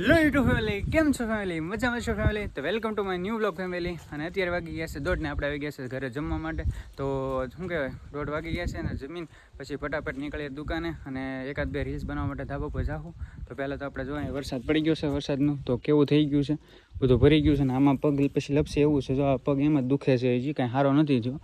Hello YouTube family કેમ છો family મજામાં છો ફેમિલી તો welcome to my new blog family અને અત્યારે વાગી ગયા છે દોઢને આપણે આવી ગયા છે ઘરે જમવા માટે. તો શું કહેવાય, દોઢ વાગી ગયા છે અને જમીન, પછી ફટાફટ નીકળીએ દુકાને અને એકાદ બે રીલ્સ બનાવવા માટે ધાબો પર જાઉં તો પહેલાં તો આપણે જોઈએ, વરસાદ પડી ગયો છે, વરસાદનું. તો કેવું થઈ ગયું છે? બધું ભરી ગયું છે અને આમાં પગ પછી લપસે એવું છે. જો આ પગ એમ જ દુખે છે, હજી કાંઈ સારો નથી જો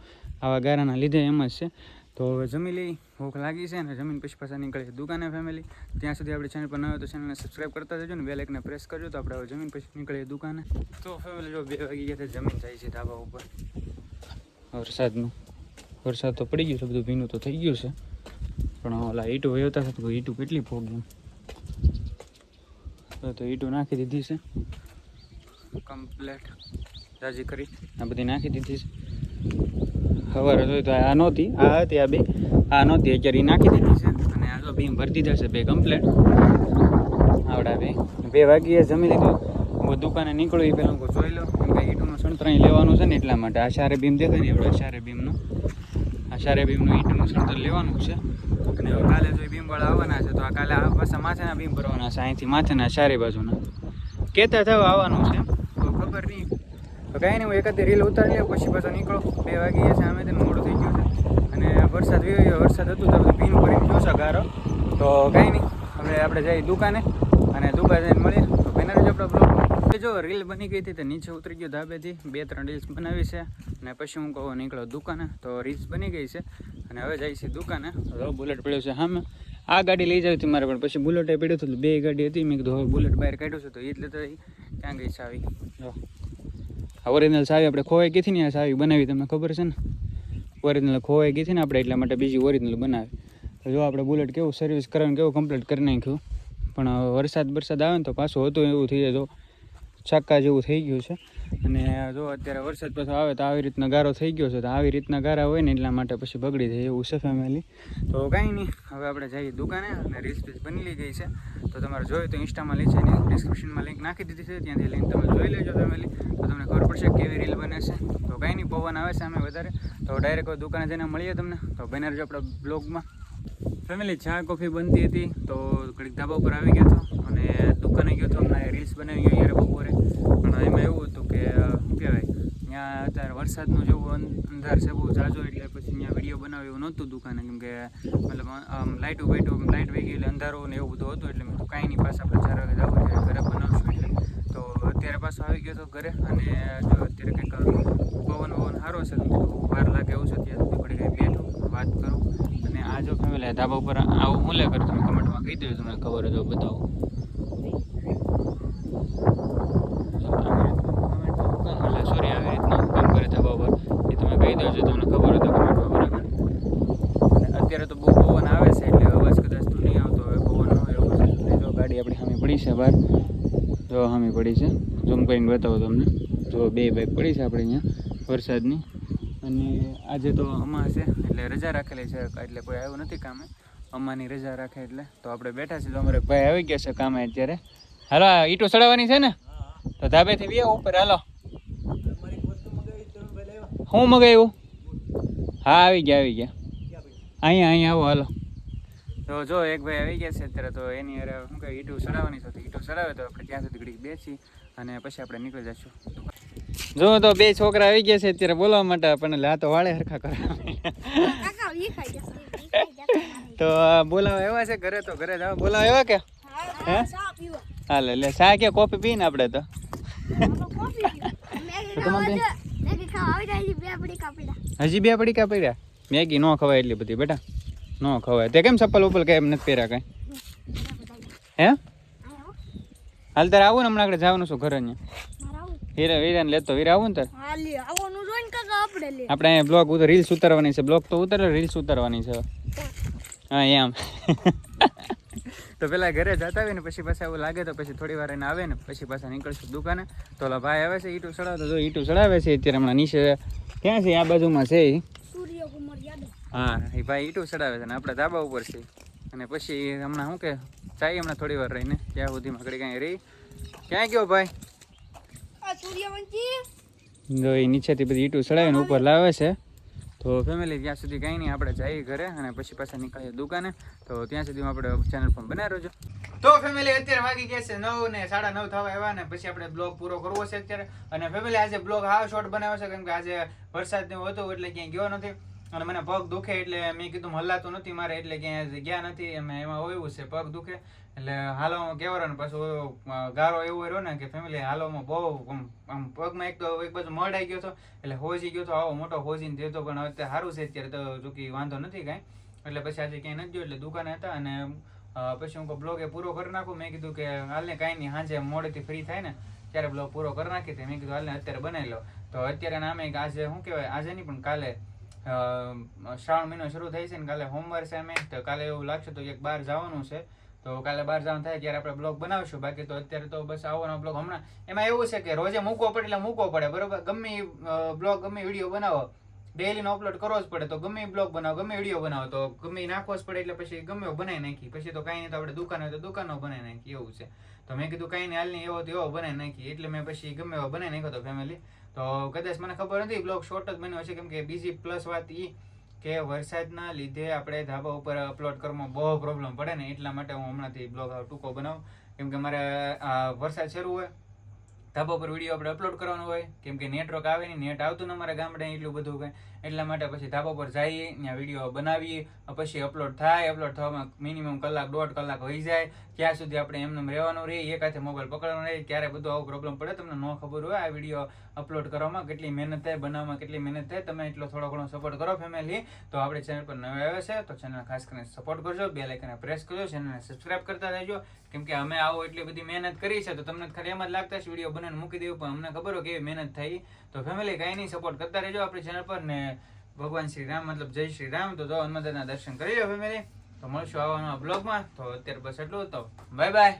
આવા ગારાના લીધે એમ જ છે. તો હવે જમી લઈ ભૂખ લાગી છે અને જમીન પછી પાછા નીકળીએ દુકાને ફેમિલી ત્યાં સુધી આપણે ચેનલ પર ન હોય તો ચેનલને સબસ્ક્રાઈબ કરતા જજો ને બે આઇકને પ્રેસ કરજો તો આપણે હવે જમીન પછી નીકળીએ દુકાને. તો ફેમિલી જો બે વાગી ગયા જમીન જાય છે ધાબા ઉપર. વરસાદનું. વરસાદ તો પડી ગયો છે, બધું ભીનું તો થઈ ગયું છે. પણ ઓલા ઈટું વયોતા હતા તો ઈટું કેટલી ફોગી તો ઈટું નાખી દીધી છે. કમ્પ્લેટ રાજી કરી. આ બધી નાખી દીધી છે. ખબર હતી તો આ નહોતી, આ હતી આ બે, આ નહોતી અત્યારે નાખી દીધી છે. અને આ તો બીમ ભરી દીધા છે બે કમ્પ્લેટ આવડા બે. બે વાગ્યે જમી લીધું. હું દુકાને નીકળું એ પહેલાં હું જોઈ લઉં કેમ કે ઈટુનું સણતરાઈ લેવાનું છે ને એટલા માટે? આ શારે બીમ દેખાય ને એવડો શારે બીમનું આ શારે બીમનું શણ સણતર લેવાનું છે. અને કાલે જો બીમવાળા આવવાના છે, તો આ કાલે આ પાછા માથાના બીમ ભરવાના છે, અહીંથી માથાના ચારે બાજુના. કહેતા થવા આવવાનું છે તો ખબર નહીં. તો કાંઈ નહીં, હું એકાદ રીલ ઉતારી લઉં, પછી પાછો નીકળો. બે વાગી ગયા છે આમે તેને મોડું થઈ ગયું છે. અને વરસાદ વિયો વરસાદ હતું તો બધું ભરીને જોશે ગારો. તો કાંઈ નહીં, હવે આપણે જઈએ દુકાને. અને દુકાને મળીએ. તો બેનર જ આપણો બ્લોગ જો રીલ બની ગઈ હતી તો નીચે ઉતરી ગયો ધાબેથી. બે ત્રણ રીલ્સ બનાવી છે. અને પછી હું કહું, નીકળો દુકાને. તો રીલ્સ બની ગઈ છે. અને હવે જઈએ છે દુકાને. તો બુલેટ પડ્યો છે સામે. આ ગાડી લઈ જાવી હતી મારે, પણ પછી બુલેટ પડ્યું હતું બે ગાડી હતી. મેં કીધું, હવે બુલેટ બહાર કાઢ્યું છે, તો એ જ લેતો જઈ. ક્યાં ગઈ છે આવી ઓરિજિનલ સાવી આપણે ખોવાઈ ગઈ ને, આ સાવી બનાવી તમને ખબર છે ને? ઓરિજિનલ ખોવાઈ ગઈ ને આપણે, એટલા માટે બીજી ઓરિજિનલ બનાવી. તો જો આપણે બુલેટ કેવું સર્વિસ કરવાનું, કેવું કમ્પ્લીટ કરી નાખ્યું. પણ વરસાદ વરસાદ આવે ને તો પાછું હતું એવું થઈ જાય. તો છક્કા જેવું થઈ ગયું છે. અને જો અત્યારે વરસાદ પાછો આવે તો આવી રીતના ગારો થઈ ગયો છે તો આવી રીતના ગારા હોય ને એટલા માટે પછી બગડી જાય એવું છે ફેમિલી તો કાંઈ નહીં, હવે આપણે જઈએ દુકાને અને રીલ્સ પીસ બની લઈ ગઈ છે. તો તમારે જોયું તો ઇન્સ્ટામાં લીધે એની ડિસ્ક્રિપ્શનમાં લિંક નાખી દીધી છે, ત્યાંથી લિંક તમે જોઈ લેજો ફેમિલી તો તમને ખબર પડશે કેવી રીલ બને છે. તો કાંઈ નહીં, પવન આવે છે અમે વધારે. તો ડાયરેક્ટ દુકાને જઈને મળીએ તમને. તો બને રહેજો આપણા બ્લોગમાં ફેમિલી ચા કોફી બનતી હતી તો ઘડીક ધાબા ઉપર આવી ગયો હતો અને દુકાને ગયો હતો. હમણાં રીલ્સ બનાવી ગયો યાર બપોરે. પણ એમાં એવું હતું કે શું કહેવાય? ત્યાં અત્યારે વરસાદનું જેવું અંધાર છે, બહુ જાજો એટલે પછી ત્યાં વીડિયો બનાવ્યો એવું નહોતું દુકાને. કેમ કે, મતલબ આમ લાઇટો બાઇટો લાઇટ વહી ગઈ એટલે અંધારો ને એવું બધું હતું એટલે મેં કાંઈ નહીં, પાછા આપણે ચાર ઘરે બનાવશું. અત્યારે પાછો આવી ગયો હતો ઘરે અને જો અત્યારે કંઈક પવન પવન સારો છે, તો વાર લાગે એવું છે, ત્યાં સુધી પડી કંઈ બેઠું, વાત કરું. અને આ જો ફેમિલી ધાબા ઉપર આવું હું લે કરું, તમે કમેન્ટમાં કહી દેજો, તમને ખબર તો બતાવો. સોરી આવી રીતના કરે ધાબા ઉપર. એ તમે કહી દેજો, તમને ખબર હોય તો બરાબર અત્યારે તો બહુ પવન આવે છે, એટલે અવાજ કદાચ તો નહીં આવતો, હવે પવન આવે જો ગાડી આપણી સામે પડી છે બહાર. જો સામે પડી છે. ઝૂમ કરીને બતાવો તમને. તો બે બાઇક પડી છે આપણે અહીંયા, વરસાદની. અને આજે તો અમા છે, એટલે રજા રાખેલી છે, એટલે કોઈ આવ્યું નથી કામે. અમાની રજા રાખે એટલે. તો આપણે બેઠા છીએ, તો અમારે ભાઈ આવી ગયા છે કામે અત્યારે. હાલો ઈંટો ચડાવવાની છે ને? તો ધાબેથી વ્યા ઉપર, હાલો. હું મગાવ્યું? હા, આવી ગયા આવી ગયા. અહીંયા અહીંયા આવો, હાલો. તો જો એક ભાઈ આવી ગયા છે અત્યારે તો એની અરે શું કહે ઈટું ચડાવવાની છે. ઈટું ચડાવે તો આપણે ત્યાં સુધી ઘડીક બેસી અને પછી આપણે નીકળી જશું જો તો બે છોકરા આવી ગયા છે અત્યારે બોલાવવા માટે આપણને લા તો વાળે હરખા કરે. કાકા ઈ ખાઈ જશે ઈ ખાઈ જશે. તો બોલાવા એવા છે ઘરે તો ઘરે જાવ બોલાવા એવા કે? હે હાલે લે ચા કે કોફી પીને આપણે તો? હજી બે પડી. કા પડ્યા? મેગી ન ખવાય એટલી બધી બેટા. ન ખવાય. તે કેમ ચપ્પલ ઉપલ કેમ નથી પહેર્યા કઈ? હે? હાલ તારે આવું ને હમણાં આગળ જવાનું છું ઘરે અહીંયા? હીરા લેતો હીરા આવું ને તારે? આપણે અહીંયા બ્લોગ ઉતર રીલ્સ ઉતારવાની છે. બ્લોગ તો ઉતારે, રીલ્સ ઉતારવાની છે. હા, એમ. તો પેલા ઘરે જતા આવે ને, પછી પાછા એવું લાગે તો પછી થોડી વાર એને આવે ને, પછી પાછા નીકળશું દુકાને. તો ઓલા ભાઈ આવે છે ઈટું ચડાવતો. જો ઈટું ચડાવે છે, અત્યારે હમણાં નીચે. ક્યાં છે? આ બાજુમાં છે હા એ ભાઈ ઈટું ચડાવે છે ને આપણે ધાબા ઉપર છે અને પછી હમણાં શું કે ચાઈ હમણાં થોડી વાર રહીને ત્યાં સુધીમાં મકડી કાંઈ રહી. ક્યાં ગયો ભાઈ? આ જો એ નીચેથી બધી ઈટું ચડાવીને ઉપર લાવે છે. તો ફેમિલી ત્યાં સુધી કાંઈ નહીં આપણે જઈએ ઘરે અને પછી પાછા નીકળીએ દુકાને. તો ત્યાં સુધી આપણે ચેનલ પણ બનાવી રહ્યો તો ફેમિલી અત્યારે વાગી ગયા છે નવ ને સાડા નવ થવા આવ્યા ને પછી આપણે બ્લોગ પૂરો કરવો છે અત્યારે. અને ફેમિલી આજે બ્લોગ હા શોર્ટ બનાવ્યો છે કેમ કે આજે વરસાદ ને હતું એટલે ક્યાંય ગયો નથી. અને મને પગ દુખે એટલે મેં કીધું હલાતું નથી મારે, એટલે ક્યાંય જગ્યા ગયા નથી. અમે એમાં એવું છે, પગ દુખે. એટલે હાલવામાં કેવરો ને, પાછું ગારો એવો રહ્યો ને કે ફેમિલી હાલોમાં બહુ આમ પગમાં એક તો એક બાજુ મડ આવી ગયો હતો, એટલે હોજી ગયો હતો, આવો મોટો હોજીને દેતો, પણ અત્યારે સારું છે અત્યારે તો ચૂકી વાંધો નથી કાંઈ. એટલે પછી આજે ક્યાંય નથી ગયો, એટલે દુકાને હતા અને પછી હું બ્લોગ પૂરો કરી નાખું. મેં કીધું કે, હાલને કાંઈ નહીં સાંજે મોડેથી ફ્રી થાય ને, ત્યારે બ્લોગ પૂરો કરી નાખી. મેં કીધું, હાલને અત્યારે બનાવી લો. તો અત્યારે નામે આજે, શું કહેવાય, આજે નહીં પણ કાલે શ્રાવણ મહિનો શરૂ થઈ છે ને કાલે હોમવર્ક છે તો કાલે એવું લાગશે તો એક બહાર જવાનું છે. તો કાલે બહાર જવાનું થાય ત્યારે આપણે બ્લોગ બનાવશું. બાકી તો અત્યારે તો બસ આવવાનો બ્લોગ હમણાં. એમાં એવું છે કે રોજે મૂકવો પડે એટલે મૂકવો પડે, બરોબર? ગમે બ્લોગ, ગમે વીડિયો બનાવો. ડેલી નો અપલોડ કરવો જ પડે. તો ગમે બ્લોગ બનાવો, ગમે વીડિયો બનાવો, તો ગમે નાખવો જ પડે એટલે પછી ગમે બનાવી નાખી. પછી તો કાંઈ નહીં, તો આપણે દુકાન હોય તો દુકાનો બનાવી નાખી એવું છે. તો મેં કીધું કાંઈ નહીં નહીં એવો તો એવો બનાવી નાખી એટલે મેં પછી ગમે એવો બનાવી નાખ્યો તો ફેમિલી તો કદાચ મને ખબર નથી બ્લોગ શોર્ટ જ બન્યો હશે, કેમ કે બીજી પ્લસ વાત ઈ કે વરસાદના લીધે આપણે ધાબા ઉપર અપલોડ કરવામાં બહુ પ્રોબ્લેમ પડે ને, એટલા માટે હું હમણાંથી બ્લોગ ટૂંકો બનાવું. કેમ કે મારે વરસાદ શરૂ હોય ધાબા પર વીડિયો આપણે અપલોડ કરવાનો હોય, કેમ કે નેટવર્ક આવે નહીં નેટ આવતું ન અમારા ગામડે એટલું બધું કંઈ એટલા માટે પછી ધાબા પર જઈએ, ત્યાં વીડિયો બનાવીએ પછી અપલોડ થાય અપલોડ થવામાં મિનિમમ કલાક, દોઢ કલાક હોઈ જાય. ક્યાં સુધી આપણે એમને રહેવાનું રહીએ એક હાથે મોબાઈલ પકડવાનો રહે. ક્યારે બધું આવો પ્રોબ્લેમ પડે, તમને ન ખબર હોય, આ વીડિયો અપલોડ કરવામાં, કેટલી મહેનત થાય, બનાવવામાં કેટલી મહેનત થાય, તમે એટલો થોડો ઘણો સપોર્ટ કરો ફેમિલી તો આપણે ચેનલ પર નવા આવ્યા છે, તો ચેનલ ખાસ કરીને સપોર્ટ કરજો, બે લાઇકને પ્રેસ કરજો ચેનલને સબસ્ક્રાઇબ કરતા રહેજો. કેમ કે અમે આવો એટલી બધી મહેનત કરી છે, તો તમને ખાલી એમ જ લાગતા છે વીડિયો બનાવીને મૂકી દેવું, પણ અમને ખબર હોય કેવી મહેનત થઈ. તો ફેમિલી કાંઈ નહીં સપોર્ટ કરતા રહેજો આપણી ચેનલ પર, ને ભગવાન શ્રી રામ, મતલબ જય શ્રી રામ. તો જો હનુમાનના દર્શન કરી લો ફેમિલી તો મળશું આવવાના બ્લોગમાં તો અત્યારે બસ એટલું તો બાય બાય